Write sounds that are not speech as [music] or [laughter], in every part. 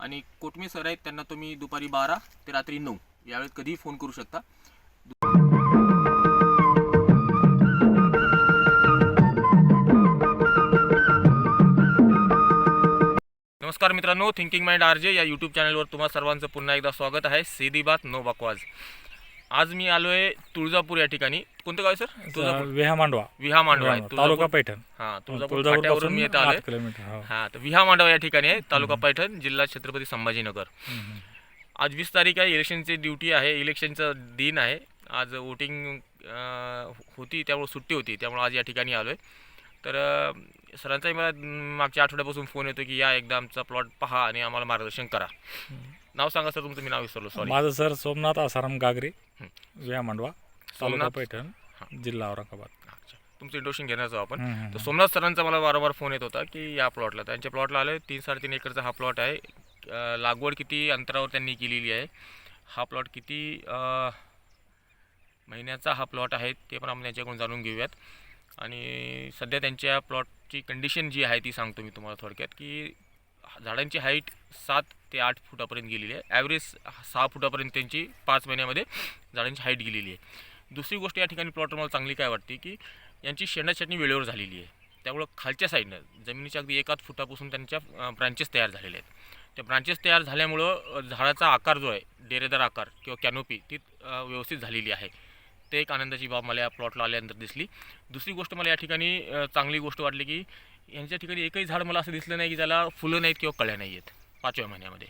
आणि कोटमी सर आहेत त्यांना तुम्ही दुपारी बारा ते रात्री नऊ यावेळेत कधीही फोन करू शकता. नमस्कार मित्रांनो थिंकिंग माइंड आर जे या यूट्यूब चॅनलवर तुम्हा सर्वांचं पुन्हा एकदा स्वागत आहे. सीधी बात नो बकवाज आज मी आलो आहे तुळजापूर या ठिकाणी. कोणतं गाव आहे सर? तुळजापूर. विहा मांडवा विहा मांडवा आहे तालुका पैठण. हा तुळजापूर फाट्यावरून मी येत आलोय. किलोमीटर हो. तर विहा मांडवा या ठिकाणी आहे तालुका पैठण जिल्हा छत्रपती संभाजीनगर. आज वीस तारीख आहे इलेक्शनची ड्युटी आहे इलेक्शनचं दिन आहे. आज वोटिंग होती त्यामुळे सुट्टी होती त्यामुळे आज या ठिकाणी आलो आहे तर सरांचाही मला मागच्या आठवड्यापासून फोन येतो की या एकदा आमचा प्लॉट पहा आणि आम्हाला मार्गदर्शन करा. नाव सांगा सर तुमचं मी नाव विसरलो सॉरी माझं सर सोमनाथ आसाराम गागरे. विहा मांडवा तालुका सोमनाथ? पैठण जिल्हा औरंगाबाद. अच्छा. तुमचं इंट्रोशन घेण्याचं आपण. हम्म, हम्म, तर सोमनाथ सरांचा मला वारंवार फोन येत होता की या प्लॉटला त्यांच्या प्लॉटला आले तीन साडेतीन एकरचा हा प्लॉट आहे. अं, लागवड किती अंतरावर त्यांनी केलेली आहे. हा प्लॉट किती अं, महिन्याचा हा प्लॉट आहे ते पण आपण त्यांच्याकडून जाणून घेऊयात. आणि सध्या त्यांच्या प्लॉटची कंडिशन जी आहे ती सांगतो मी तुम्हाला थोडक्यात की झाडांची हाईट सात ते आठ फुटापर्यंत गेलेली आहे. ॲव्हरेज सहा फुटापर्यंत त्यांची पाच महिन्यामध्ये झाडांची हाईट गेलेली आहे. दुसरी गोष्ट या ठिकाणी प्लॉटवर मला चांगली काय वाटते की यांची शेंडाछटणी वेळेवर झालेली आहे. त्यामुळं खालच्या साईडनं जमिनीच्या अगदी एकाच फुटापासून त्यांच्या ब्रांचेस तयार झालेल्या आहेत. त्या ब्रांचेस तयार झाल्यामुळं झाडाचा आकार जो आहे डेरेदार आकार किंवा कॅनोपी ती व्यवस्थित झालेली आहे. ते एक आनंदाची बाब मला या प्लॉटला आल्यानंतर दिसली. दुसरी गोष्ट मला या ठिकाणी चांगली गोष्ट वाटली की यांच्या ठिकाणी एकही झाड मला असं दिसलं नाही की ज्याला फुलं नाहीत किंवा कळ्या नाही आहेत पाचव्या महिन्यामध्ये.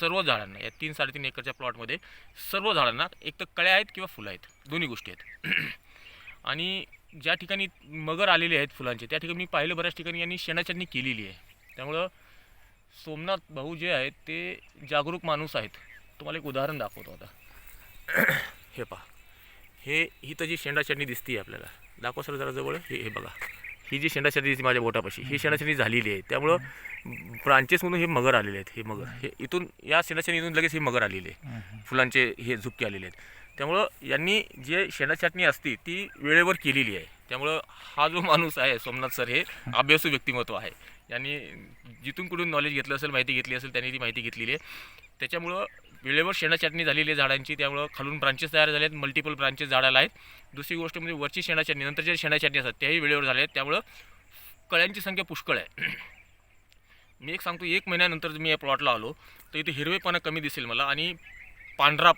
सर्व झाडांना या तीन साडेतीन एकरच्या प्लॉटमध्ये सर्व झाडांना एक तर कळ्या आहेत किंवा फुलं आहेत. दोन्ही गोष्टी आहेत. [clears throat] आणि ज्या ठिकाणी मगर आलेले आहेत फुलांचे त्या ठिकाणी मी पाहिलं बऱ्याच ठिकाणी यांनी शेणाचटणी केलेली आहे. त्यामुळं सोमनाथ भाऊ जे आहेत ते जागरूक माणूस आहेत. तुम्हाला एक उदाहरण दाखवतो आता. [clears throat] हे पहा. हे ही तर जी शेंडा चटणी दिसते आपल्याला. दाखवा सर जरा जवळ. हे हे बघा. ही जी शेंडा चटणी दिसते माझ्या बोटापाशी ही शेंडा चटणी झालेली आहे. त्यामुळं ब्रांचेसमधून हे मगर आलेले आहेत हे मगर. हे इथून या शेंडा चटणीतून लगेच हे मगर आलेले आहे. फुलांचे हे झुपके आलेले आहेत. त्यामुळं यांनी जे शेंडा चटणी असती ती वेळेवर केलेली आहे. त्यामुळं हा जो माणूस आहे सोमनाथ सर हे अभ्यासू व्यक्तिमत्व आहे. यांनी जिथून कुठून नॉलेज घेतलं असेल माहिती घेतली असेल त्यांनी ती माहिती घेतलेली आहे. त्याच्यामुळं वेळेवर शेणाचटणी झालेली आहे झाडांची त्यामुळं खालून ब्रांचेस तयार झाले आहेत मल्टिपल ब्रांचेस झाडाला आहेत. दुसरी गोष्ट म्हणजे वरची शेणाचटणी नंतर जे शेणाचटणी असतात त्याही वेळेवर झाले आहेत त्यामुळं कळ्यांची संख्या पुष्कळ आहे. मी एक सांगतो एक महिन्यानंतर जर मी या प्लॉटला आलो तर इथे हिरवेपणा कमी दिसेल मला आणि पांढरा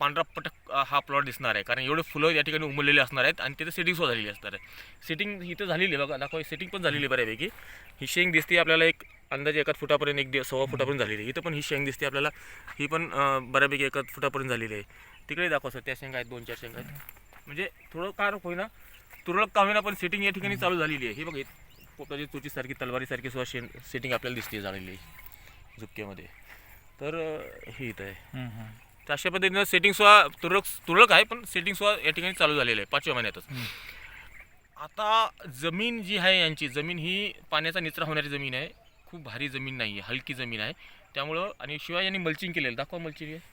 पांढरा पटक हा प्लॉट दिसणार आहे. कारण एवढे फुलं या ठिकाणी उमललेले असणार आहेत आणि तिथे सेटिंगसुद्धा झालेली असणार आहे. सेटिंग इथं झालेली आहे बघा दाखवा सेटिंग पण झालेली आहे बऱ्यापैकी. ही शेंग दिसते आपल्याला एक अंदाजे एकाच फुटापर्यंत एक दि सव्वा फुटापर्यंत झालेली आहे. इथं पण ही शेंग दिसते आपल्याला. ही पण बऱ्यापैकी एकाच फुटापर्यंत झालेली आहे. तिकडे दाखवा सर त्या शेंगा आहेत दोन चार शेंगा आहेत. म्हणजे थोडं काय होईना. तुरळक का होईना पण सेटिंग या ठिकाणी चालू झालेली आहे. हे बघा पोटाची चोचीसारखी तलवारीसारखी सुद्धा शेण सेटिंग आपल्याला दिसते झालेली झुपक्यामध्ये तर हे इथं आहे. तर अशा पद्धतीनं सेटिंग सुद्धा तुरळक तुरळक आहे पण सेटिंग सुद्धा या ठिकाणी चालू झालेलं आहे पाचव्या महिन्यातच. आता जमीन जी आहे यांची जमीन ही पाण्याचा निचरा होणारी जमीन आहे. खूप भारी जमीन नाही आहे हलकी जमीन आहे. त्यामुळं आणि शिवाय यांनी मल्चिंग केलेलं. दाखवा मल्चिंग आहे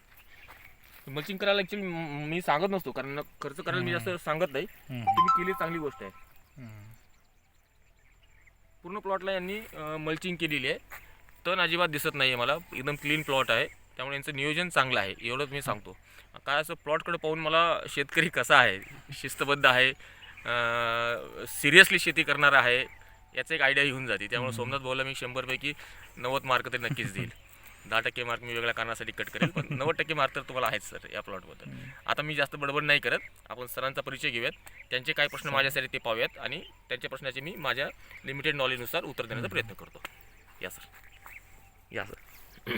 मल्चिंग करायला ॲक्च्युली मी सांगत नसतो कारण खर्च करायला मी जास्त सांगत नाही. तुम्ही केली चांगली गोष्ट आहे. पूर्ण प्लॉटला यांनी मल्चिंग केलेली आहे. तण अजिबात दिसत नाही आहे मला. एकदम क्लीन प्लॉट आहे. त्यामुळे यांचं नियोजन चांगलं आहे. एवढंच मी सांगतो. काय असं प्लॉटकडे पाहून मला शेतकरी कसा आहे? शिस्तबद्ध आहे. सिरियसली शेती करणार आहे. याचा एक आयडिया घेऊन जाते. त्यामुळे सोमनाथ भाऊला मी शंभरपैकी नव्वद मार्क तरी नक्कीच देईल. [laughs] दहा टक्के मार्क मी वेगळ्या कारणासाठी कट करेल पण नव्वद टक्के मार्क तर तुम्हाला आहेच सर या प्लॉटबद्दल आता मी जास्त बडबड नाही करत. आपण सरांचा परिचय घेऊयात. त्यांचे काय प्रश्न माझ्यासाठी ते पाहूयात आणि त्यांच्या प्रश्नाचे मी माझ्या लिमिटेड नॉलेजनुसार उत्तर देण्याचा प्रयत्न करतो. या सर या सर [clears throat]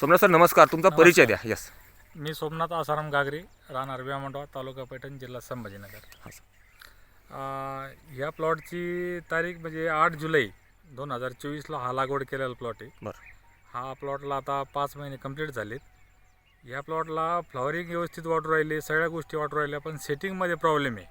सोमनाथ सर नमस्कार. तुमचा परिचय द्या. यस मी सोमनाथ आसाराम गागरे राहणार विहा मांडवा तालुका पैठण जिल्हा संभाजीनगर. हां सर ह्या प्लॉटची तारीख म्हणजे आठ जुलै दोन हजार चोवीसला हा लागवड केलेला प्लॉट आहे. बरं. हा प्लॉटला आता पाच महिने कंप्लीट झालेत. या प्लॉटला फ्लॉवरिंग व्यवस्थित वाटू राहिले सगळ्या गोष्टी वाटू राहिल्या पण सेटिंगमध्ये प्रॉब्लेम आहे.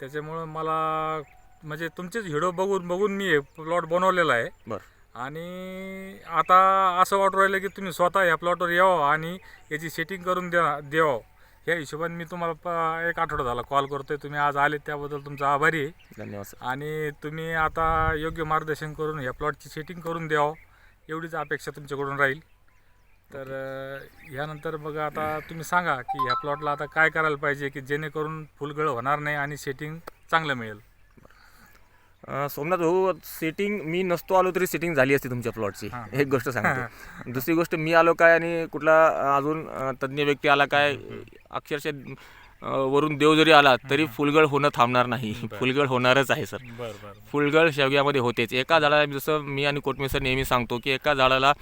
त्याच्यामुळं मला म्हणजे तुमचेच व्हिडिओ बघून बघून मी हे प्लॉट बनवलेला आहे. बरं. आणि आता असं वाटू राहिलं की तुम्ही स्वतः ह्या प्लॉटवर यावं आणि याची सेटिंग करून द्या द्यावं. ह्या हिशोबाने मी तुम्हाला प- एक आठवडा झाला. कॉल करतोय. तुम्ही आज आले त्याबद्दल तुमचा आभारी आहे. धन्यवाद सर आणि तुम्ही आता योग्य मार्गदर्शन करून ह्या प्लॉटची सेटिंग करून द्यावं. एवढीच अपेक्षा तुमच्याकडून राहील. तर अं, ह्यानंतर मग आता तुम्ही सांगा की ह्या प्लॉटला आता काय करायला पाहिजे की जेणेकरून फुलगळ होणार नाही आणि सेटिंग चांगलं मिळेल? सोमनाथ भाऊ सेटिंग मी नसतो आलो तरी सेटिंग झाली असती तुमच्या प्लॉटची. एक गोष्ट सांगतो. दुसरी गोष्ट मी आलो काय आणि कुठला अजून तज्ज्ञ व्यक्ती आला काय अक्षरशः वरून देव जरी आला तरी फुलगळ होणं थांबणार नाही. फुलगळ होणारच आहे सर. फुलगळ शेवग्यामध्ये होतेच. एका झाडाला जसं मी आणि कोटमे सर नेहमी सांगतो की एका झाडाला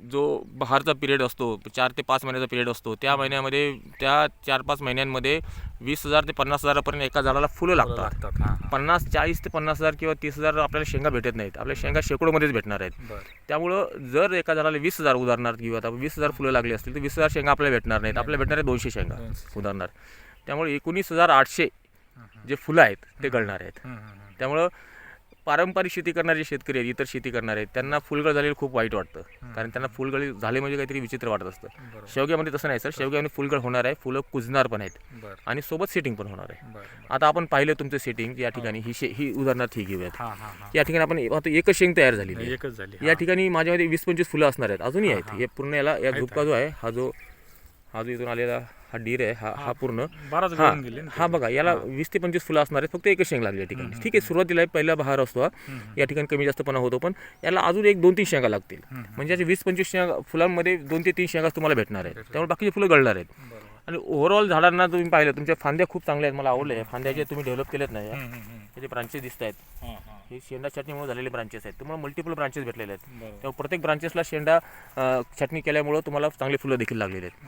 जो बहारचा पिरियड असतो चार ते पाच महिन्याचा पिरियड असतो त्या महिन्यामध्ये त्या चार पाच महिन्यांमध्ये वीस हजार ते पन्नास हजारापर्यंत एका झाडाला फुलं लागतात. पन्नास चाळीस ते पन्नास हजार किंवा तीस हजार आपल्याला शेंगा भेटत नाहीत. आपल्या शेंगा शेकडोमध्येच भेटणार आहेत. त्यामुळं जर एका झाडाला वीस हजार उदाहरणार्थ घेऊ आता वीस हजार फुलं लागली असतील तर वीस हजार शेंगा आपल्याला भेटणार नाहीत. आपल्याला भेटणार आहे दोनशे शेंगा. उदाहरणार्थ. त्यामुळे एकोणीस हजार आठशे जे फुलं आहेत ते गळणार आहेत. त्यामुळं पारंपरिक शेती करणारे शेतकरी आहेत इतर शेती करणारे आहेत त्यांना फुलगळ झालेलं खूप वाईट वाटतं. कारण त्यांना फुलगळी झाले म्हणजे काहीतरी विचित्र वाटत असतं. शेवग्यामध्ये तसं नाही सर. शेवग्यामध्ये फुलगळ होणार आहे फुलं कुजणार पण आहेत. आणि सोबत सेटिंग पण होणार आहे. आता आपण पाहिलं तुमचं सेटिंग या ठिकाणी ही. शे ही उदाहरणार्थ ही घेऊयात हां हां हां. या ठिकाणी आपण आता एकच शेंग तयार झालेली एकच झाली. या ठिकाणी माझ्यामध्ये वीस पंचवीस फुलं असणार आहेत. अजूनही आहेत. हा. हे पूर्ण याला या झुपका जो आहे हा जो हा जो इथून आलेला हा डीर आहे हा हा. पूर्ण. बराच हा. गळून गेले ना ते. हा बघा याला वीस ते पंचवीस फुलं असणार आहेत फक्त एकच शेंग लागली या ठिकाणी. ठीक आहे सुरुवातीला पहिला बहार असतो हा. या ठिकाणी कमी जास्तपणा होतो पण याला अजून एक दोन तीन शेंगा लागतील. म्हणजे याचे वीस पंचवीस शेंगा फुलांमध्ये दोन ते तीन शेंगा तुम्हाला भेटणार आहेत. त्यामुळे बाकीचे फुलं गळणार आहेत. आणि ओव्हरऑल झाडांना तुम्ही पाहिलं तुमच्या फांद्या खूप चांगल्या आहेत मला आवडले या फांद्या जे तुम्ही डेव्हलप केलेत ना या हम्म, हम्म, हम्म. त्याचे ब्रांचेस दिसत आहेत हां शेंडा चटणीमुळे झालेले ब्रांचेस आहेत. तुम्हाला मल्टिपल ब्रांचेस भेटलेले आहेत. त्यामुळे प्रत्येक ब्रांचेसला शेंडा अ, छाटणी केल्यामुळं तुम्हाला चांगली फुलं देखील लागलेली आहेत.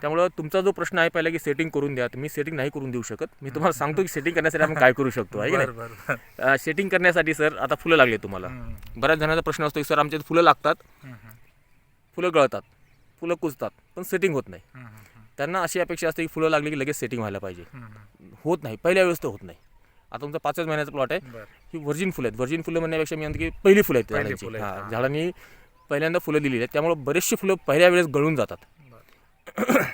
त्यामुळं तुमचा जो प्रश्न आहे पहिला की सेटिंग करून द्या. मी सेटिंग नाही करून देऊ शकत. मी तुम्हाला सांगतो की सेटिंग करण्यासाठी आपण काय करू शकतो आहे. नाही? सेटिंग करण्यासाठी सर आता फुलं लागले तुम्हाला. बऱ्याच जणांचा प्रश्न असतो की सर आमच्यात फुलं लागतात. फुलं गळतात. फुलं कुजतात. पण सेटिंग होत नाही. त्यांना अशी अपेक्षा असते की फुलं लागली की लगेच सेटिंग व्हायला पाहिजे. होत नाही. पहिल्या वेळेस तर होत नाही. आता तुमचा पाचच महिन्याचा प्लॉट आहे ही व्हर्जिन फुलं आहेत. व्हर्जिन फुलं म्हणण्यापेक्षा मी म्हणतो की पहिली फुलं आहेत झाडांची. हां. झाडांनी पहिल्यांदा फुलं दिलेली आहेत. त्यामुळे बरेचशी फुलं पहिल्या वेळेस गळून जातात. [coughs]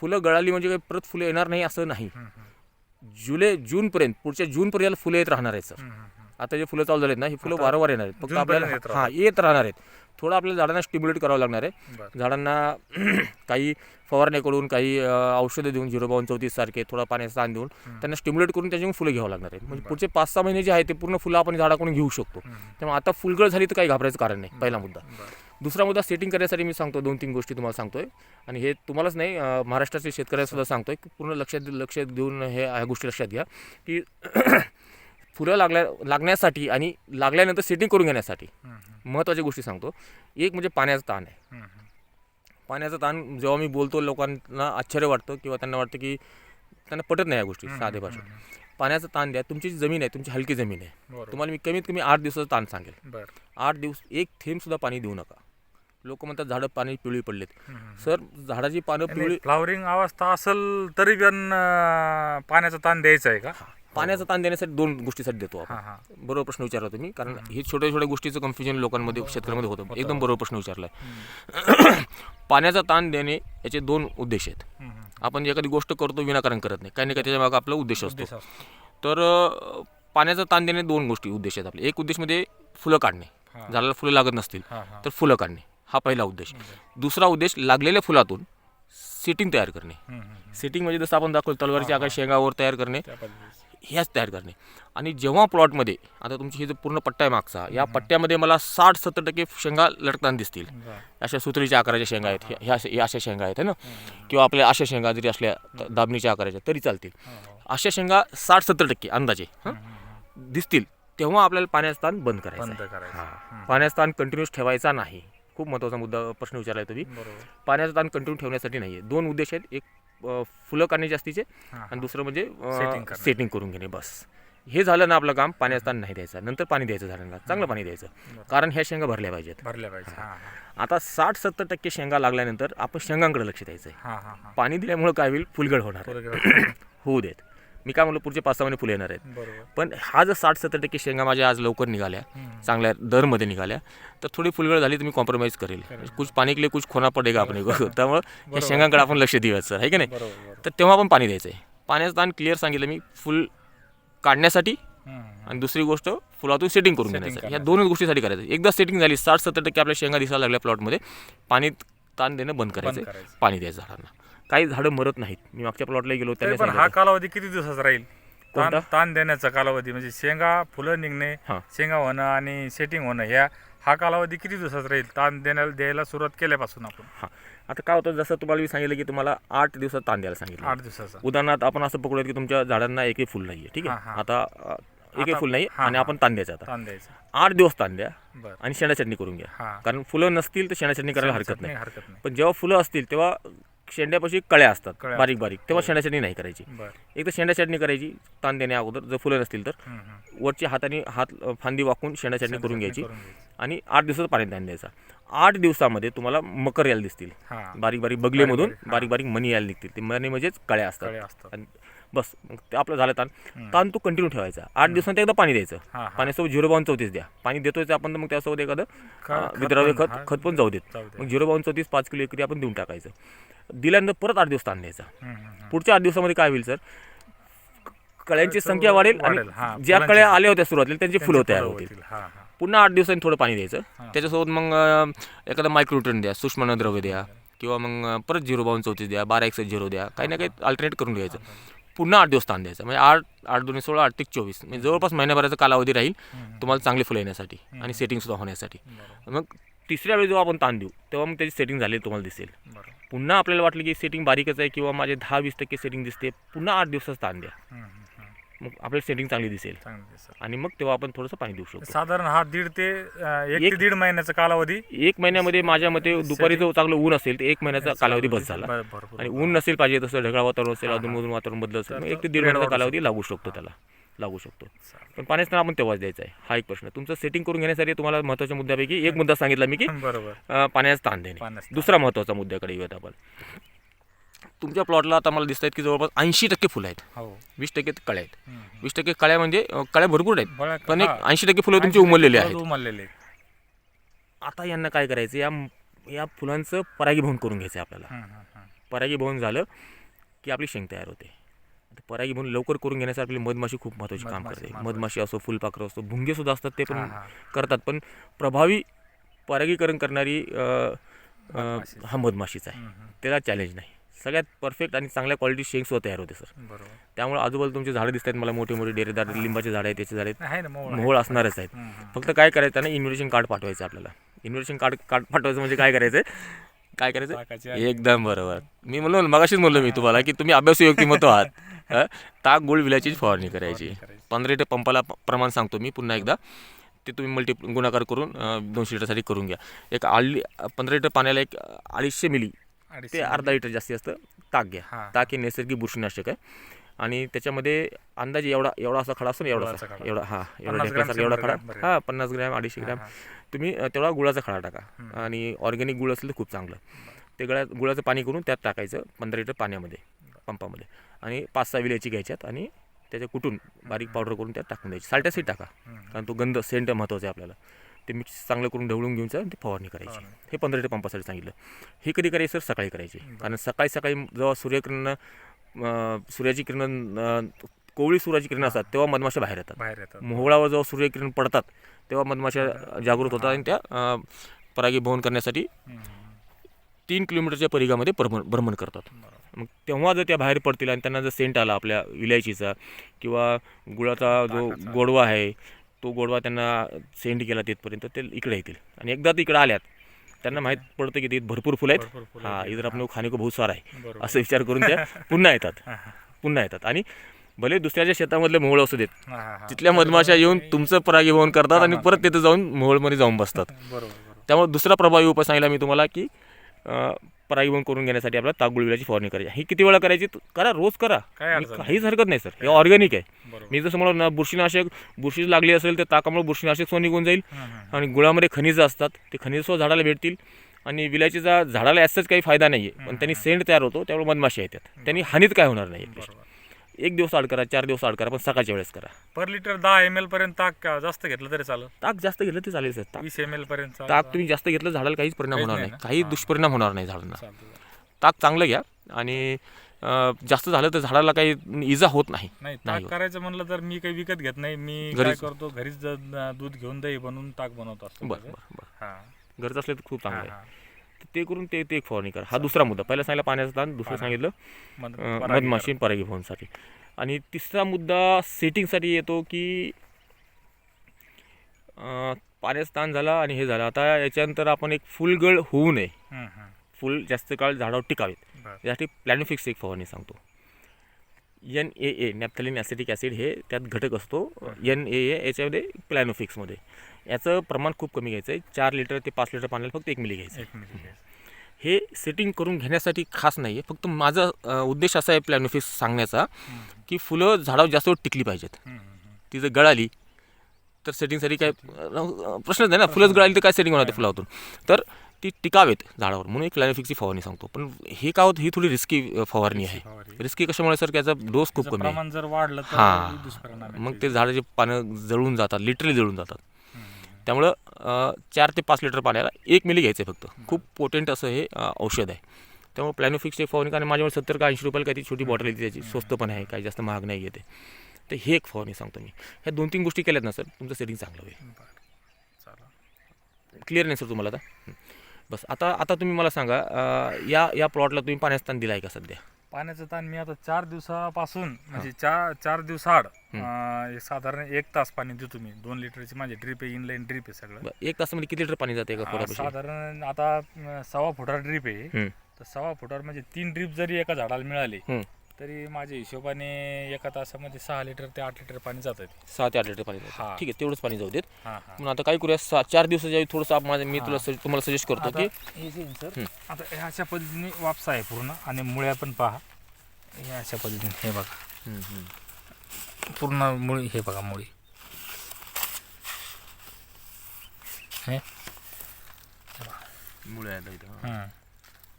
फुलं गळाली म्हणजे काही परत फुलं येणार नाही असं नाही. जुलै जूनपर्यंत पुढच्या जूनपर्यंत फुलं येत राहणार आहेत सर. आता जे फुलं चालू झालेत ना ही फुलं वारंवार येणार आहेत. फक्त आपल्याला हां येत राहणार आहेत. थोडं आपल्याला झाडांना स्टिम्युलेट करावं लागणार आहे. झाडांना [clears throat] काही फवारण्याकडून काही औषधं देऊन झिरो बावन चौतीस सारखे थोडा पाण्याचा ताण देऊन त्यांना स्टिम्युलेट करून त्याच्याकडून फुलं घ्यावं लागणार आहे म्हणजे पुढचे पाच सहा महिने जे आहे ते पूर्ण फुलं आपण झाडाकडून घेऊ शकतो. त्यामुळे आता फुलगळ झाली तर काही घाबरायचं कारण नाही पहिला मुद्दा. दुसरा मुद्दा सेटिंग करण्यासाठी मी सांगतो दोन तीन गोष्टी तुम्हाला सांगतोय. आणि हे तुम्हालाच नाही अ, महाराष्ट्राचे शेतकऱ्यांना सुद्धा सांगतोय. की पूर्ण लक्षात लक्ष देऊन हे ह्या गोष्टी लक्षात घ्या. की [clears throat] फुलं लागल्या लागण्यासाठी आणि लागल्यानंतर सेटिंग करून घेण्यासाठी महत्त्वाच्या गोष्टी सांगतो. एक म्हणजे पाण्याचा ताण आहे. पाण्याचा ताण जेव्हा मी बोलतो लोकांना आश्चर्य वाटतं किंवा त्यांना वाटतं की त्यांना पटत नाही या गोष्टी साधे भाषेत. पाण्याचा ताण द्या तुमची जी जमीन आहे तुमची हलकी जमीन आहे. तुम्हाला मी कमीत कमी आठ दिवसाचा ताण सांगेल. आठ दिवस एक थेंबसुद्धा पाणी देऊ नका. लोक म्हणतात झाडं पाणी पिवळी पडलेत. सर झाडाची पानं पिवळी फ्लावरिंग अवस्था असेल तरी पण पाण्याचा ताण द्यायचा आहे का? पाण्याचा ताण देण्यासाठी दोन गोष्टीसाठी देतो आपण. हां हां. बरोबर प्रश्न विचारला तुम्ही कारण हे छोट्या छोट्या गोष्टीचं कन्फ्युजन लोकांमध्ये शेतकऱ्यांमध्ये होतं. एकदम बरोबर प्रश्न विचारलाय. [clears throat] पाण्याचा ताण देणे याचे दोन उद्देश आहेत. आपण एखादी गोष्ट करतो विनाकारण करत नाही. काही ना काही त्याच्यामागे आपला उद्देश असतो. तर पाण्याचा ताण देणे दोन गोष्टी उद्देश आहेत आपले. एक उद्देश म्हणजे फुलं काढणे. हां. झाडाला फुलं लागत नसतील हां हां. तर फुलं काढणे. हा पहिला उद्देश. दुसरा उद्देश लागलेल्या फुलातून सेटिंग तयार करणे. सेटिंग म्हणजे जसं आपण दाखवलं तलवारीच्या आकार शेंगावर तयार करणे. ह्याच तयार करणे. आणि जेव्हा प्लॉटमध्ये आता तुमची ही जो पूर्ण पट्टा आहे मागचा या पट्ट्यामध्ये मला साठ सत्तर टक्के शेंगा लटकताना दिसतील. अशा सुतळीच्या आकाराच्या शेंगा आहेत ह्या- ह्या अशा शेंगा आहेत है ना? किंवा आपल्या अशा शेंगा जरी असल्या दाबणीच्या आकाराच्या तरी चालतील. हो, हो. अशा शेंगा साठ सत्तर टक्के अंदाजे हं, दिसतील तेव्हा आपल्याला पाण्याचा ताण बंद करायचा. पाण्याचा ताण कंटिन्यूस ठेवायचा नाही. खूप महत्त्वाचा मुद्दा प्रश्न विचारला तुम्ही. बरोबर. पाण्याचा ताण कंटिन्यू ठेवण्यासाठी नाही आहे दोन उद्देश आहेत. एक फुलं काढणे जास्तीचे आणि दुसरं म्हणजे. सेटिंग करून घेणे बस. हे झालं ना आपलं काम पाण्याचा ताण नाही द्यायचा. नंतर पाणी द्यायचं झाडांना चांगलं पाणी द्यायचं. कारण ह्या शेंगा भरल्या पाहिजेत. भरल्या पाहिजे आता साठ सत्तर टक्के शेंगा लागल्यानंतर आपण शेंगांकडे लक्ष द्यायचं आहे पाणी दिल्यामुळं काय होईल? फुलगड होणार. [coughs] होऊ देत. मी काय म्हणलो पुढचे पाच सहा महिने फुलं येणार आहेत. पण हा जर साठ सत्तर टक्के शेंगा माझ्या आज लवकर निघाल्या. चांगल्या दरमध्ये निघाल्या तर थोडी फुलगड झाली तर मी कॉम्प्रोमाइज करेल. कुछ पाणी के लिए कुछ खोना पडेगा आपण त्यामुळं या शेंगांकडे आपण लक्ष सर. आहे की नाही? तर तेव्हा पण पाणी द्यायचं आहे पाण्याचं ताण क्लिअर सांगितलं मी. फुल काढण्यासाठी. आणि दुसरी गोष्ट फुलातून सेटिंग करून घेण्यासाठी ह्या दोनच गोष्टीसाठी करायचं. एकदा सेटिंग झाली साठ सत्तर टक्के आपल्या शेंगा दिसायला लागल्या प्लॉटमध्ये पाणी ताण देणं बंद करायचं करायचं. पाणी द्यायचं झाडांना. काही झाडं मरत नाहीत. मी मागच्या प्लॉटला गेलो तरी पण हा कालावधी किती दिवसाचा राहील? ताण कोणता? ताण देण्याचा कालावधी म्हणजे शेंगा फुलं निघणे हां. शेंगा होणं आणि सेटिंग होणं ह्या हा कालावधी किती दिवसाचा राहील? ताण देण्याला द्यायला सुरुवात केल्यापासून आपण. हां. आता काय होतं जसं तुम्हाला मी सांगितलं की तुम्हाला आठ दिवसात ताण द्यायला सांगितलं. आठ दिवसाचा. उदाहरणार्थ आपण असं पकडूयात की तुमच्या झाडांना एकही फुल नाही ठीक हां, आहे? हां. आता अ, एकही आता- फुल नाही हां, आणि हां. आपण ताण द्यायचा आता. ताण द्यायचा. आठ दिवस ताण द्या बरं. आणि शेणा चटणी करून घ्या. हां. कारण फुलं नसतील तर शेणा चटणी करायला हरकत नाही. हरकत नाही. पण जेव्हा फुलं असतील तेव्हा शेंड्यापाशी कळ्या असतात कळ्या बारीक बारीक. तेव्हा शेणा चटणी नाही करायची. बरं. एक तर शेंडा चटणी करायची ताण देण्या अगोदर जर फुलं नसतील तर. हम्म, हम्म. वरच्या हाताने हात फांदी वाकून शेंडा चटणी करून घ्यायची करून घ्यायची. आणि आठ दिवसाचं पाणी ताण द्यायचा. आठ दिवसामध्ये तुम्हाला मकर यायला दिसतील. हां. बारीक बारीक बगलेमधून बारीक, हां. बारीक मणी यायला निघतील. ते मणी म्हणजेच कळ्या असतात. असतात. आणि बस मग ते आपलं झालं ताण. ताण तो कंटिन्यू ठेवायचा. आठ दिवसांत एकदा पाणी द्यायचं. हां हां. पाण्यासोबत झिरो बावन्न चौतीस द्या. पाणी देतोय ते आपण मग त्यासोबत एखादं खत- अं, विद्राव्य खत हां. खत पण जाऊ देत. जाऊ. मग झिरो बावन्न चौतीस पाच किलो एकरी आपण देऊन टाकायचं. दिल्यानंतर परत आठ दिवस ताण द्यायचा. हम्म, हम्म, हम्म. पुढच्या आठ दिवसामध्ये काय होईल सर? कळ्यांची संख्या वाढेल वाढेल, आणि ज्या फुलांची. कळ्या आल्या होत्या सुरुवातीला त्यांची फुलं तयार होतील. हां हां. पुन्हा आठ दिवसांनी थोडं पाणी द्यायचं. त्याच्यासोबत मग अं, एखादं मायक्रोट्रन द्या सूक्ष्म द्रव्य द्या किंवा मग अं, परत झिरो बावन्न चौतीस द्या बारा एकशे झिरो द्या काही ना काही अल्टरनेट करून घ्यायचं. पुन्हा आठ दिवस ताण द्यायचं. म्हणजे आठ आठ दोन्ही सोळा आठ ते चोवीस. म्हणजे जवळपास महिन्याभराचा कालावधी राहील. तुम्हाला चांगली फुलं येण्यासाठी आणि सेटिंगसुद्धा होण्यासाठी. मग तिसऱ्या वेळी जेव्हा आपण ताण देऊ तेव्हा मग त्याची सेटिंग झालेली तुम्हाला दिसेल. पुन्हा आपल्याला वाटलं की सेटिंग बारीकच आहे किंवा माझे दहा वीस टक्के सेटिंग दिसते पुन्हा आठ दिवसाच ताण द्या. मग आपल्याला सेटिंग चांगली दिसेल. चांगलं. आणि मग तेव्हा आपण थोडंसं पाणी देऊ शकतो. साधारण हा दीड ते अं, एक ते एक- दीड महिन्याचा कालावधी. एक महिन्यामध्ये माझ्या मते दुपारी जो चांगलं ऊन असेल तर एक महिन्याचा कालावधी बस झाला. बर- भरपूर आणि ऊन नसेल पाहिजे तसं ढगाळ वातावरण असेल अधूनमधून वातावरण बदल असेल मग एक ते दीड महिन्याचा कालावधी लागू शकतो त्याला. लागू शकतो. चालेल. पण पाण्याचं आपण तेव्हाच द्यायचं आहे. हा एक प्रश्न. तुमचं सेटिंग करून घेण्यासाठी तुम्हाला महत्त्वाच्या मुद्द्यापैकी एक मुद्दा सांगितला मी की बरोबर. अं, पाण्याचा ताण देणे. पाण्याचा ताण. दुसरा महत्त्वाचा मुद्द्याकडे येऊयात आपण. तुमच्या प्लॉटला आता मला दिसत आहेत की जवळपास ऐंशी टक्के फुलं आहेत हो वीस टक्के कळ्या आहेत. वीस टक्के कळ्या म्हणजे कळ्या भरपूर आहेत पण एक. ऐंशी टक्के फुलं तुमची 80 टक्के उमललेली फुलं आहेत उमललेले. आता यांना काय करायचं या या फुलांचं परागीभवन करून घ्यायचं आहे आपल्याला. परागीभवन झालं की आपली शेंग तयार होते परागीभवन लवकर करून घेण्यासाठी आपली मधमाशी खूप महत्त्वाची काम करते. मधमाशी असो फुलपाखरं असो भुंगे सुद्धा असतात ते पण. करतात पण प्रभावी परागीकरण करणारी. हा मधमाशीच आहे. त्याला चॅलेंज नाही सगळ्यात परफेक्ट आणि चांगल्या क्वालिटी शेंग सुद्धा तयार होते सर बरोबर. त्यामुळे आजूबाजूला तुमचे झाडं दिसत आहेत मला मोठे मोठे डेरेदार लिंबाचे झाडं आहेत त्याचे झाडं आहेत. आहे ना मोहळ आहे. मोहोळ असणारच आहेत. हम्म. फक्त काय करायचं ना इन्व्हिटेशन कार्ड पाठवायचं आपल्याला. इन्व्हिटेशन कार्ड कार्ड पाठवायचं म्हणजे काय करायचं काय करायचं टाकायचे. एकदम बरोबर. मी म्हणलो ना, मगाशीच म्हणलो मी तुम्हाला की तुम्ही अभ्यासू व्यक्तिमत्व आहात. [laughs] हं? ताक गोळ विलाची फवारणी करायची. पंधरा लिटर पंपाला प- प्रमाण सांगतो मी पुन्हा एकदा. ते तुम्ही मल्टी गुणाकार करून अं, दोनशे लिटरसाठी करून घ्या. एक आळी पंधरा लिटर पाण्याला एक अडीचशे मिली ते अर्धा लिटर जास्तीत जास्त ताक घ्या. ताक हे नैसर्गिक बुरशीनाशक आहे. आणि त्याच्यामध्ये अंदाजे एवढा एवढा असा खडा असतो ना एवढा. एवढा हा एवढा एवढा खडा. हा पन्नास ग्रॅम अडीचशे ग्रॅम. तुम्ही तेवढा गुळाचा खडा टाका. आणि ऑर्गॅनिक गुळ असेल तर खूप चांगलं. ते गळ्या गुळाचं पाणी करून त्यात टाकायचं पंधरा लिटर पाण्यामध्ये पंपामध्ये. आणि पाच सहा विलायची घ्यायच्यात आणि त्याच्या कुटून बारीक पावडर करून त्यात टाकून द्यायची. साल्ट्या सीट टाका. कारण तो गंध सेंट महत्त्वाचा आहे आपल्याला. ते मिक्स चांगलं करून ढवळून घेऊन ती फवारणी करायची. हे. पंधरा लिटर पंपासाठी सांगितलं. हे कधी करायचं सर? सकाळी करायची. कारण सकाळी सकाळी जेव्हा सूर्यकिरण सूर्याची किरण कोवळी सूर्याची किरण असतात तेव्हा मधमाशा बाहेर येतात. बाहेर येतात. मोहळावर जेव्हा सूर्यकिरण पडतात तेव्हा मधमाशा जागृत होतात आणि त्या परागीभवन करण्यासाठी तीन किलोमीटरच्या परिघामध्ये भ्रमण भ्रमण करतात. मग तेव्हा जर त्या बाहेर पडतील आणि त्यांना जर सेंट आला आपल्या विलायचीचा किंवा गुळाचा जो. गोडवा आहे तो गोडवा त्यांना सेंट केला तिथपर्यंत ते इकडे येतील. आणि एकदा ते इकडे आल्यात त्यांना माहीत पडतं की तिथे भरपूर फुलं आहेत. हा. इधर आपण खाणे को बहुत सारा आहे. असं विचार करून त्या पुन्हा येतात. [laughs] पुन्हा येतात. आणि भले दुसऱ्याच्या शेतामधले मोहळ असू देत. तिथल्या मधमाशा येऊन तुमचं परागीभवन करतात आणि परत तिथे जाऊन मोहोळमध्ये जाऊन बसतात. त्यामुळे दुसरा प्रभावी उपाय सांगितला मी तुम्हाला की परागीभवन करून घेण्यासाठी आपल्याला ताक गुळविलाची फवारणी करायची. ही किती वेळा करायची? करा रोज करा. काय मी अडचण नाही. काहीच हरकत नाही सर. हे ऑर्गॅनिक आहे. बरोबर. मी जसं म्हणलं ना बुरशीनाशक बुरशी लागली असेल तर ताकामुळे बुरशीनाशक सो निघून जाईल. हं, हं. आणि गुळामध्ये खनिजं असतात ते खनिज सुद्धा झाडाला भेटतील. आणि विलायचीचा झाडाला याचाच काही फायदा नाही आहे पण त्यांनी सेंट तयार होतो त्यामुळे मधमाशी येतात. त्यांनी हानीत काय होणार नाही बरोबर. एक दिवस आड करा चार दिवस आड करा पण सकाळच्या वेळेस करा पर लिटर दहा एम एल पर्यंत ताक का जास्त घेतलं तरी चालेल ताक जास्त घेतलं ते चालेल सर ताक वीस एम एल पर्यंत. ताक तुम्ही जास्त घेतलं झाडाला काहीच परिणाम काहीच होणार नाही नाही ना? काही. दुष्परिणाम होणार नाही झाडांना चालतं. ताक चांगलं घ्या आणि अं, जास्त झालं तर झाडाला काही इजा होत नाही नाही ताक होत. करायचं म्हणलं तर मी काही विकत घेत नाही मी काय घरीच. करतो घरीच ज- दूध घेऊन दही बनवून ताक बनवत असतो बरं. बरं बरं हा गरज असले तर खूप चांगलं हा. आहे ते करून ते ते एक फवारणी करा हा दुसरा मुद्दा पहिला सांगितलं पाण्याचा ताण दुसरं. सांगितलं. मधमाशी आणि परागीभवनसाठी आणि तिसरा मुद्दा सेटिंगसाठी येतो की पाण्याचा ताण झाला आणि हे झालं आता याच्यानंतर आपण एक फुलगळ होऊ नये. फुल जास्त काळ झाडावर टिकावेत. यासाठी प्लॅनोफिक्स एक फवारणी सांगतो N A A naphthalene acetic acid हे त्यात घटक असतो. एन ए ए याच्यामध्ये प्लॅनोफिक्समध्ये याचं प्रमाण खूप कमी घ्यायचं आहे. चार लिटर ते पाच लिटर पाण्याला फक्त एक मिली घ्यायचं आहे. हे सेटिंग करून घेण्यासाठी खास नाही आहे फक्त माझा उद्देश असा आहे प्लॅनोफिक्स सांगण्याचा की फुलं झाडावर जास्त वेळ टिकली पाहिजेत. ती जर गळाली तर सेटिंगसाठी काय प्रश्नच नाही ना. फुलंच गळाली तर काय सेटिंग होणार ते फुलावतून तर ती टिकावेत झाडावर म्हणून एक प्लॅनोफिक्सची फवारणी सांगतो. पण हे काय होतं ही थोडी रिस्की फवारणी आहे. रिस्की कशामुळे सर त्याचा डोस खूप कमी आहे. प्रमाण जर वाढलं तर हां. दुष्परिणाम. मग ते झाडाचे पानं जळून जातात लिटरली जळून जातात. त्यामुळं अ, चार ते पाच लिटर पाण्याला एक मिली घ्यायचं आहे फक्त खूप पोटेंट असं हे अ, औषध आहे. त्यामुळे प्लॅनोफिक्सची फवारणी कारण माझ्यावर सत्तर का ऐंशी रुपयाला काही ती छोटी बॉटल येते त्याची. स्वस्त पण आहे काही जास्त महाग नाही येते. तर हे एक फवारणी सांगतो मी. ह्या दोन तीन गोष्टी केल्यात ना सर तुमचं सेटिंग चांगलं होईल. बरं. चला. क्लिअर नाही सर तुम्हाला आता? हं. बस आता आता तुम्ही मला सांगा अ, या या प्लॉटला तुम्ही पाण्याचा ताण दिला आहे का सध्या? पाण्याचं ताण मी आता चार दिवसापासून म्हणजे चार चार दिवसाआड अं, एक साधारण एक तास पाणी देतो मी. दोन लिटरची माझी ड्रीप आहे इनलाईन ड्रीप आहे सगळं. बरं, एक तासामध्ये किती लिटर पाणी जाते अं, पोटापाशी? साधारण आता अं, सव्वा फुटार ड्रीप आहे. हं. तर सव्वा फुटावर म्हणजे तीन ड्रीप जरी एका झाडाला मिळाली. तरी माझ्या हिशोबाने एका तासामध्ये सहा लिटर ते आठ लिटर पाणी जातं ते. सहा ते आठ लिटर पाणी जातं. हां. ठीक आहे तेवढंच पाणी जाऊ देत. हां हां. म्हणून आता काय करूया सहा चार दिवसाच्या थोडंसं आप- माझं मी तुला सज- तुम्हाला सजेस्ट करतो आता की हे जे आहे सर. आता हे अशा पद्धतीने वापसा आहे पूर्ण आणि मुळ्या पण पहा. हे अशा पद्धतीने हे बघा. पूर्ण मुळी हे बघा मुळी. हे? मुळे इथं, हां.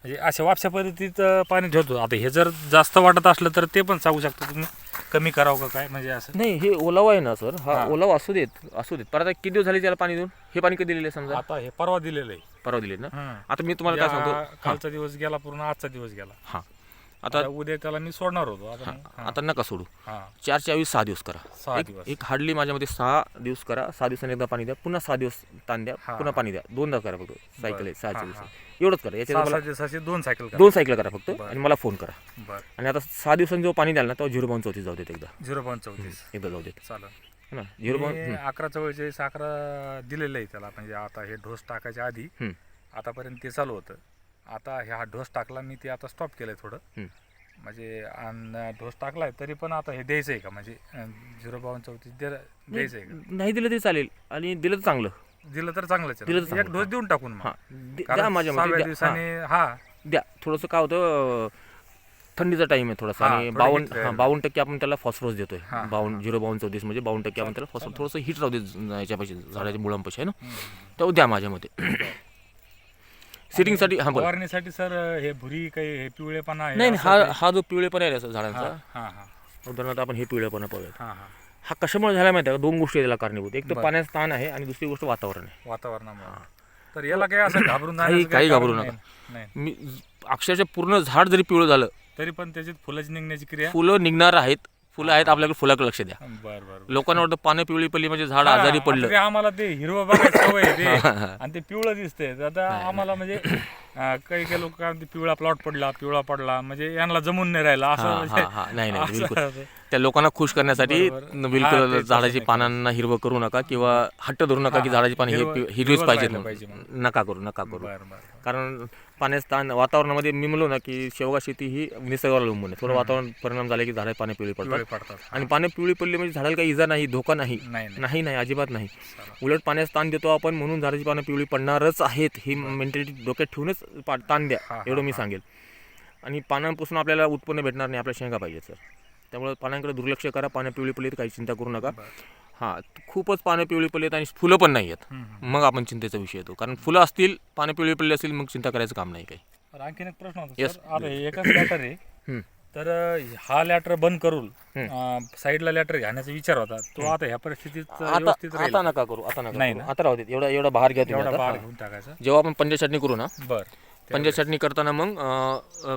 म्हणजे अशा वापसा पद्धतीत पाणी ठेवतो. आता हे जर जास्त वाटत असलं तर ते पण सांगू शकता तुम्ही. कमी करावं का काय? म्हणजे असं. नाही हे ओलावा आहे ना सर. हा हां. ओलावा असू देत असू देत. परत किती दिवस झाले त्याला पाणी देऊन? हे पाणी कधी दिलेलं आहे समजा? आता हे परवा दिलेलं आहे. परवा दिले ना. आता मी तुम्हाला काय सांगतो? कालचा दिवस गेला पूर्ण आजचा दिवस गेला. हां. आता उद्या त्याला मी सोडणार होतो. आता हां. आता नका सोडू. हां. चार चाळीस सहा दिवस करा. सहा एक- दिवस. एक हार्डली माझ्यामध्ये सहा दिवस करा. सहा दिवसांनी एकदा पाणी द्या. पुन्हा सहा दिवस ताण द्या. हां, पुन्हा पाणी द्या. दोनदा करा फक्त. सायकल आहे सहा हां, दिवस. एवढंच करा. याच्यात सहा मला सहा दिवसाचे दोन सायकल करा. दोन सायकल करा फक्त. आणि मला फोन करा. बर. आणि आता सहा दिवसांनी जेव्हा पाणी द्याल ना तेव्हा झिरो बावन चौतीस जाऊ देत एकदा. झिरो पॉईंट चौतीस. एकदा जाऊ देत. चालेल. है ना? झिरो बावन अकरा चव्वेचाळीस अकरा दिलेलं आहे त्याला. म्हणजे आता हे ढोस टाकायच्या आधी हं. आतापर्यंत ते चालू होतं. आता हे हा ढोस टाकला मी ते आता स्टॉप केलंय थोडं. म्हणजे ढोस टाकलाय तरी पण आता हे द्यायचं आहे का? म्हणजे झिरो बावन चौतीस द्यायचं आहे का? नाही दिलं तरी चालेल. आणि दिलं तर चांगलं. दिलं तर चांगलंच आहे. एक ढोस देऊन टाकून हां. माझ्या दिवसाने हा. द्या. थोडंसं काय होतं थंडीचा टाइम आहे थोडासा. आणि बावन्न राहील. बावन्न टक्के आपण त्याला फॉस्फरस देतोय. बावन्न झिरो बावन्न चौतीस म्हणजे बावन्न टक्के आपण त्याला फॉस्फर थोडंसं हिट राहू दे याच्यापाशी झाडाच्या मुळांपाशी आहे ना. तेव्हा द्या माझ्या मते. सिटिंगसाठी हां फवारणीसाठी सर हे भुरी काही हे पिवळेपणा आहे नाही नाही, असं हा काही? हा जो पिवळेपणा आहे झाडांचा. हा हा उदाहरणार्थ आपण हे पिवळेपणा पाहूयात. हा हा. हा कशामुळे झाला माहिती आहे का? दोन गोष्टी त्याला कारणीभूत. एक तर. पाण्याचा ताण आहे आणि दुसरी गोष्ट वातावरण आहे. वातावरणामुळे. तर याला काही असं घाबरून काही- जाण्याचं काही घाबरू. नका. नाही. मी अक्षरशः पूर्ण झाड जरी पिवळं झालं तरी पण त्याच्यात फुलाची निघण्याची क्रिया? फुलं निघणार आहेत. फुलं आहेत आपल्याकडे फुलाकडे लक्ष द्या. बर बर लोकांना वाटतं पानं पिवळी पडली म्हणजे झाड आजारी पडलं. आम्हाला ते हिरवं बघायचं सवय आहे ते. [laughs] आणि ते पिवळं दिसतंय. तर आता आम्हाला म्हणजे अं, काही काही लोक काय म्हणते, पिवळा प्लॉट पडला पिवळा पडला. म्हणजे यांना जमून नाही राहिला. असं हा, म्हणजे हा. नाही, नाही, [laughs] बिलकुल. त्या लोकांना खुश करण्यासाठी बरोबर. बिलकुल हा, झाडाची पानांना हिरवं करू नका किंवा हट्ट धरू नका की. झाडाची पाणी हे हिरवं- पि- हिरवीच पाहिजे राहिलं म्हणून. पाहिजे नका करू नका करू. बरं बरं. कारण पाण्याचं ताण वातावरणामध्ये मी म्हणलो ना की शेवगा शेती ही निसर्गावर अवलंबून आहे. थोडं वातावरण परिणाम झाले की झाडं पाणी पिवळी पडतात. पडतात आणि पाणी पिवळी पडली म्हणजे झाडाला काही इजा नाही धोका नाही. नाही नाही. नाही नाही अजिबात नाही. उलट पाण्याचा ताण देतो आपण म्हणून झाडाची पानं पिवळी पडणारच आहेत ही मेंटॅलिटी डोक्यात ठेवूनच पा ताण द्या हा, एवढं मी. सांगेल. आणि पानांपासून आपल्याला उत्पन्न भेटणार नाही आपल्या शेंगा पाहिजे सर. त्यामुळे पानांकडे दुर्लक्ष करा पानं पिवळी पडली तर काही चिंता करू नका. हां खूपच पानं पिवळी पडलीत आणि फुलं पण नाही आहेत. मग आपण चिंतेचा विषय येतो कारण फुलं असतील पानं पिवळी पडली असतील मग चिंता करायचं काम नाही काही तर आणखीन एक प्रश्न होता Yes. सर आता एकच लॅटर आहे हम्म. तर अं, हा लॅटर बंद करून. अं, साईडला लॅटर घालण्याचा विचार होता तो आता ह्या परिस्थितीत अं, आता व्यवस्थित राहील आता नका करू आता नका नाही करू. ना? आता राहू देत एवढा एवढा बाहेर घ्या तुम्ही एवढा आता. बाळ. घेऊन टाकायचा जेव्हा आपण पंजा चटणी करू ना बर पंजा चटणी करताना मग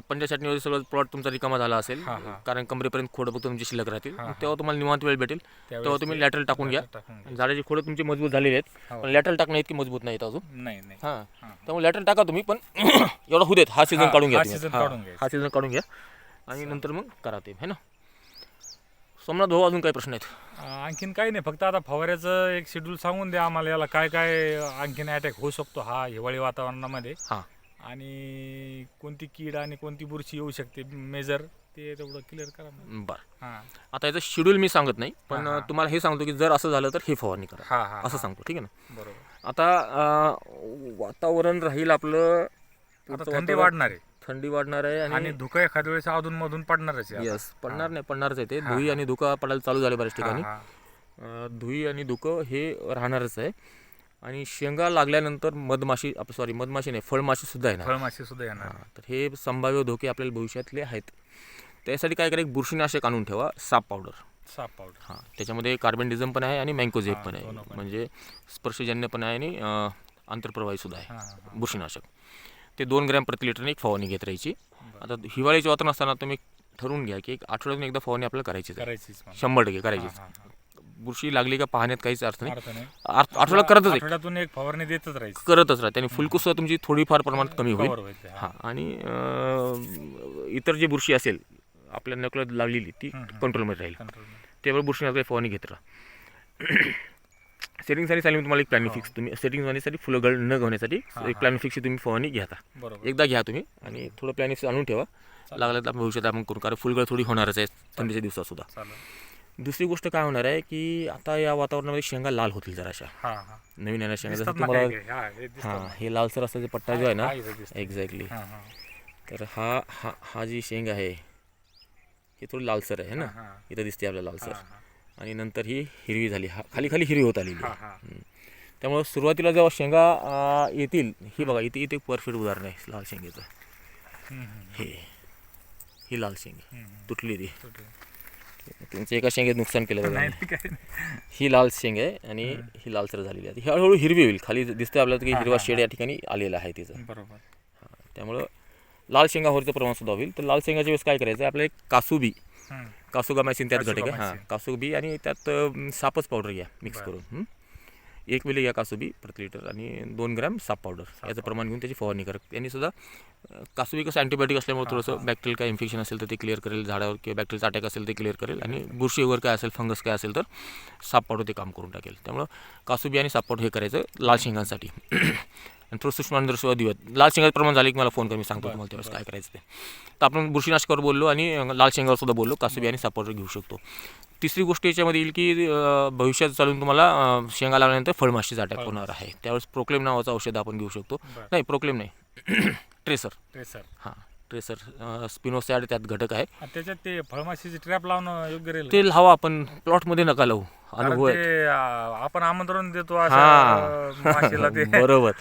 पंजा चटणीवर सगळं प्लॉट तुमचा रिकामा झाला असेल. कारण कमरेपर्यंत खोडं फक्त तुमची शिल्लक राहतील. तेव्हा तुम्हाला निवांत वेळ भेटेल. तेव्हा तुम्ही लॅटरल टाकून घ्या. झाडाची खोडं तुमची मजबूत झालेली आहेत. हो. पण लॅटरल टाकणं इतकी मजबूत नाहीत अजून. नाही हां. त्यामुळे लॅटरल टाका तुम्ही पण [coughs] एवढा होऊ देत. हा सीझन काढून घ्या हा सीझन काढून घ्या. आणि नंतर मग करा ते है ना? सोमनाथ भाऊ अजून काही प्रश्न आहेत? आणखीन काही नाही. फक्त आता फवाऱ्याचं एक शेड्यूल सांगून द्या आम्हाला. याला काय काय आणखीन अटॅक होऊ शकतो हा हिवाळी वातावरणामध्ये. हां. आणि कोणती कीड आणि कोणती बुरशी येऊ शकते मेजर ते तेवढं क्लिअर करा. बरं. हां. आता याचं शेड्यूल मी सांगत नाही पण हां, हां. तुम्हाला हे सांगतो की जर असं झालं तर हे फवारणी करा. हां हां असं सांगतो ठीक आहे ना? बरोबर. आता अं, वातावरण राहील आपलं आता पुढचं थंडी वातावरण- वाढणार आहे. थंडी वाढणार आहे आणि आणि धुकं एखाद्या वेळेस अधून मधून पडणारच आहे. यस पडणार नाही पडणारच आहे ते. धुई आणि धुका पडायला चालू झाले बऱ्याच हां, ठिकाणी. हां. अं, धुई आणि धुकं हे राहणारच आहे. आणि शेंगा लागल्यानंतर मधमाशी सॉरी मधमाशी नाही फळमाशी सुद्धा येणार. फळमाशी सुद्धा येणार. हां, तर हे संभाव्य धोके आपल्याला भविष्यातले आहेत. त्यासाठी काय करा एक बुरशीनाशक आणून ठेवा साप पावडर साप पावडर हां त्याच्यामध्ये कार्बनडिझम पण आहे आणि मँकोझेप पण आहे. म्हणजे स्पर्शजन्य पण आहे आणि अं, आंतरप्रवाही सुद्धा आहे. बुरशीनाशक. ते दोन ग्रॅम प्रति लिटरने एक फवारणी घेत राहायची. आता हिवाळीचे वातावरण असताना तुम्ही ठरवून घ्या की एक आठवड्यातून एकदा फवारणी आपल्याला करायची आहे. करायचीच मला. शंभर टक्के करायची. बुरशी लागली का पाहण्यात काहीच अर्थ नाही. आठ- आठवडा करतच आहे आठवड्यातून एक फवारणी देतच राहायची करतच राहते आणि फुलकुस तुमची थोडीफार प्रमाणात कमी होईल. हां. हां आणि अं, इतर जी बुरशी असेल आपल्या नकळत लागलेली ती हं, हं. कंट्रोलमध्ये राहील. Control. त्यावर बुरशीनाशक फवारणी घेत राहा. [clears throat] सेटिंगसाठी साठी मी तुम्हाला एक प्लॅन फिक्स तुम्ही सेटिंग होण्यासाठी फुलं गळ न गवण्यासाठी हां, एक प्लॅन फिक्सची तुम्ही फवारणी घ्या आता. बरोबर. एकदा घ्या तुम्ही आणि थोडं प्लॅन फिक्स आणून ठेवा. लागलं तर भविष्यात आपण करू कारण फुलगळ थोडी होणारच आहे. थंडीच्या दिवसात सुद्धा. चालेल. दुसरी गोष्ट काय होणार आहे की आता या वातावरणामध्ये शेंगा लाल होतील जराशा हां हां नवीन येणार शेंगा जसं दिसतात ना तुम्हाला. हां, हे दिसतात हां ना. हे लालसर असल्याचा पट्टा जो आहे ना हां, इथं दिसतं. एक्झॅक्टली हां, हां. तर हा हा हा जी शेंग आहे ही थोडी लालसर आहे ना हां. इथं दिसते आपल्याला लालसर हां. आणि नंतर ही हिरवी झाली हा खाली खाली हिरवी होत आलेली हां, आहे. हां. त्यामुळे सुरुवातीला जेव्हा शेंगा अं, येतील ही बघा इथे इथे परफेक्ट उदाहरण आहे लाल शेंगेचं हम्म, हम्म, हे ही लाल शेंग आहे. हम्म, हम्म. तुटली ती ठीक तुमचं एका शेंगेत नुकसान केलं. बघा. ही लाल शेंग आहे आणि ही लालसर झालेली आहे ही हळूहळू हिरवी होईल खाली दिसते आपल्याला की हिरवा शेड या ठिकाणी आलेला आहे तिचं बरोबर त्यामुळं लाल शेंगा होरीचं प्रमाण सुद्धा होईल तर लाल शेंगाच्या वेळेस काय करायचं आपल्याला एक कासुबी हम्म. कासुगामायसिन त्यात घटक आहे हां. कासुबी आणि त्यात सापच पावडर घ्या मिक्स. करून हं? एक मिली घ्या कासुबी प्रति लिटर आणि दोन ग्रॅम साप पावडर. याचं प्रमाण घेऊन त्याची फवारणी करा. यांनी सुद्धा कासुबी कसं अँटीबायोटिक असल्यामुळे थोडंसं बॅक्टेरियल काय इन्फेक्शन असेल तर ते क्लिअर करेल झाडावर किंवा बॅक्टेरियलचा अटॅक असेल ते क्लिअर करेल. आणि बुरशी वगैरे काय असेल फंगस काय असेल तर साप पावडर ते काम करून टाकेल. त्यामुळं कासुबी आणि साप पावडर हे करायचं लाल शेंगांसाठी. आणि थोडं सूक्ष्म सुद्धा देऊयात. लाल शेंगाचं प्रमाण झाले की मला फोन कर मी सांगतो तुम्हाला त्यावेळेस काय करायचं ते. तर आपण बुरशीनाशकावर बोललो आणि लाल शेंगावर सुद्धा बोललो कासुबी आणि साप पावडर घेऊ शकतो. तिसरी गोष्ट याच्यामध्ये येईल की भविष्यात चालून तुम्हाला शेंगा लागल्यानंतर फळमाशीचा अटॅक होणार आहे. त्यावेळेस प्रोक्लेम नावाचं औषध आपण घेऊ शकतो. नाही प्रोक्लेम नाही. [clears throat] ट्रेसर. ट्रेसर. हां. ट्रेसर स्पिनोसॅड त्यात घटक आहे. आणि त्याच्यात ते फळमाशीची ट्रॅप लावणं योग्य राहील. ते लावा आपण प्लॉटमध्ये नका लावू. कारण अनुभव आहे ते आ, आपण आमंत्रण देतो अशा हा. अ, माशीला ते. [laughs] बरोबर.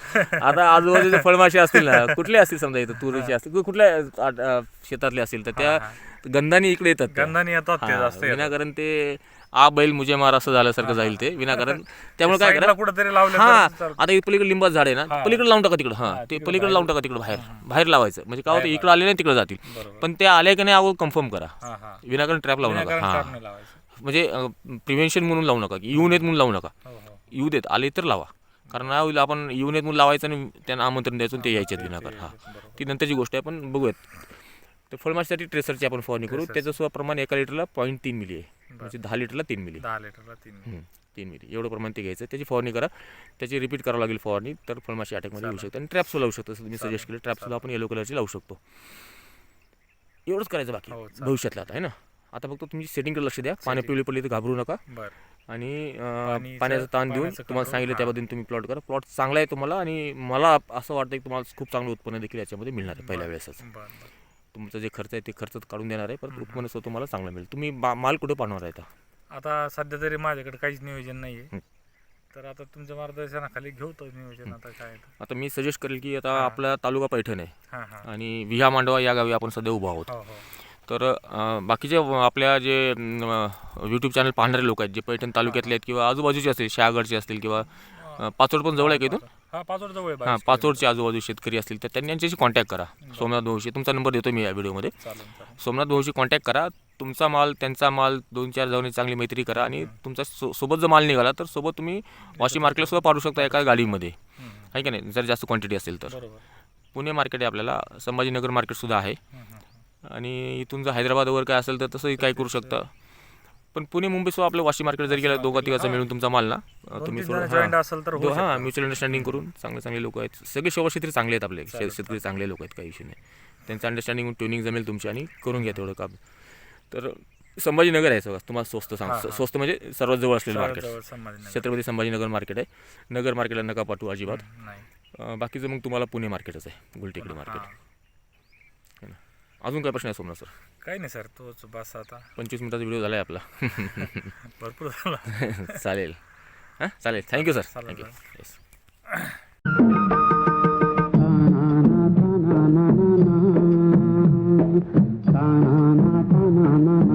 आता आजूबाजूचे फळमाशी असतील ना कुठले असतील समजा इथं तुरीचे असतील किंवा कुठल्या आ- आ- शेतातले असतील तर त्या गंधाने इकडे येतात त्या. गंधाने येतात ते हा, जास्त येतात. विनाकारण ते आ बैल मुजे मार असं झाल्यासारखं जाईल ते. विनाकारण त्यामुळे काय करा कुठेतरी लावले हा. आता पलीकडे लिंबाचं झाड आहे ना हा. पलीकडे लावून टाका तिकडं. हा हा, ते पलीकडे. लावून टाका तिकडे बाहेर. बाहेर लावायचं. म्हणजे काय होतं इकडे आले नाही तिकडे जातील. पण ते आले की नाही अगोदर कन्फर्म करा. हा हा. विनाकारण ट्रॅप लावू नका. हा. म्हणजे प्रिव्हेन्शन म्हणून लावू नका. की येऊ नयेत म्हणून लावू नका. हो हो येऊ देत आले तर लावा. कारण होईल आपण येऊ नयेत म्हणून लावायचं आणि त्यांना आमंत्रण द्यायचं ते यायचे विनाकारण. हा. ती नंतरची गोष्ट आहे पण बघूयात. तर फळमाशीसाठी ट्रेसरची आपण फवारणी करू. त्याचं सुद्धा प्रमाण एका लिटरला पॉईंट तीन मिली आहे. म्हणजे दहा लिटरला तीन मिली दहा लिटरला तीन हं, तीन मिली एवढं प्रमाण ते घ्यायचं. त्याची फवारणी करा. त्याची रिपीट करावं लागेल फवारणी. तर फळमाशी अटॅकमध्ये येऊ शकते. आणि ट्रॅप्सो लावू शकतो. असं तुम्ही सजेस्ट केलं ट्रॅप्सुला आपण येलो कलरची लावू शकतो. एवढंच करायचं बाकी. हो, चालेल. भविष्यातलं आता आहे ना? आता फक्त तुम्ही सेटिंगकडे लक्ष द्या. पाणी पिवळी पडली तर घाबरू नका. बरं. आणि अं, पाणीचं- पाण्याचा ताण देऊन पाण्याचं तुम्हाला सांगितलं हां. त्या पद्धतीने तुम्ही प्लॉट करा. प्लॉट चांगला आहे तुम्हाला आणि मला असं वाटतं की तुम्हाला खूप चांगलं उत्पन्न देखील याच्यामध्ये मिळणार आहे. पहिल्या वेळेसच. बरं बरं. तुमचं जे खर्च आहे ते खर्च काढून देणार आहे परत उत्पन्न सुद्धा तुम्हाला चांगलं मिळेल. तुम्ही बा- माल कुठे पाठवणार आहे आता आता सध्या तरी माझ्याकडे काहीच नियोजन नाही. आहे तर आता तुमच्या मार्गदर्शनाखाली घेऊ तो नियोजन आता काय ते. आता मी सजेस्ट करेल की आता. आपला तालुका पैठण आहे हां हां. आणि विहा मांडवा या गावी आपण सध्या उभा आहोत. हो हो. तर अं, बाकीचे व- आपल्या जे यूट्यूब चॅनल पाहणारे लोक आहेत जे पैठण तालुक्यातले आहेत किंवा आजूबाजूचे असतील शहागडचे असतील किंवा पाचोड पण जवळ आहे का इथून? हा पाचोड जवळ आहे हां पाचोडचे आजूबाजू शेतकरी असतील तर त्यांनी यांच्याशी कॉन्टॅक्ट करा. सोमनाथ भाऊशी तुमचा नंबर देतो मी या व्हिडिओमध्ये सोमनाथ भाऊशी कॉन्टॅक्ट करा. तुमचा माल त्यांचा माल दोन चार जाऊन चांगली मैत्री करा आणि तुमचा सो सोबत जर माल निघाला तर सोबत तुम्ही वाशी मार्केटला सुद्धा पाठवू शकता एका गाडीमध्ये. आहे का नाही? जर जास्त क्वांटिटी असेल तर. पुणे मार्केट आहे आपल्याला. संभाजीनगर मार्केटसुद्धा आहे. आणि इथून जर हैदराबाद वगैरे काय असेल तर तसंही काही करू शकता. पण पुणे मुंबईसुद्धा आपलं वाशी मार्केट जर गेलं दोघा तिघाचा मिळून तुमचा माल ना तुम्ही थोडं जॉईंट हां. असेल तर हां. म्युच्युअल अंडरस्टँडिंग करून चांगले चांगले लोक आहेत सगळे शेवट शेतकरी चांगले आहेत आपले शे- शेतकरी चांगले लोक आहेत काही इश्यू नाही त्यांचं अंडरस्टँडिंग ट्युनिंग जमेल तुमची आणि करून घ्या तेवढं काम तर संभाजीनगर आहे सगळं तुम्हाला स्वस्त सांग. स्वस्त म्हणजे सर्वात जवळ असलेलं मार्केट जवळ संभाजीनगर. छत्रपती संभाजीनगर मार्केट आहे नगर मार्केटला नका पाठवू अजिबात नाही अं, बाकीचं मग तुम्हाला पुणे मार्केटच आहे गुलटेकडी मार्केट. अजून काय प्रश्न आहे सोमला सर? काही नाही सर तोच बस आता. पंचवीस मिनिटाचा व्हिडिओ झाला आहे आपला. [laughs] भरपूर झाला. [laughs] चालेल. हां? चालेल. थँक्यू सर थँक्यू येस ना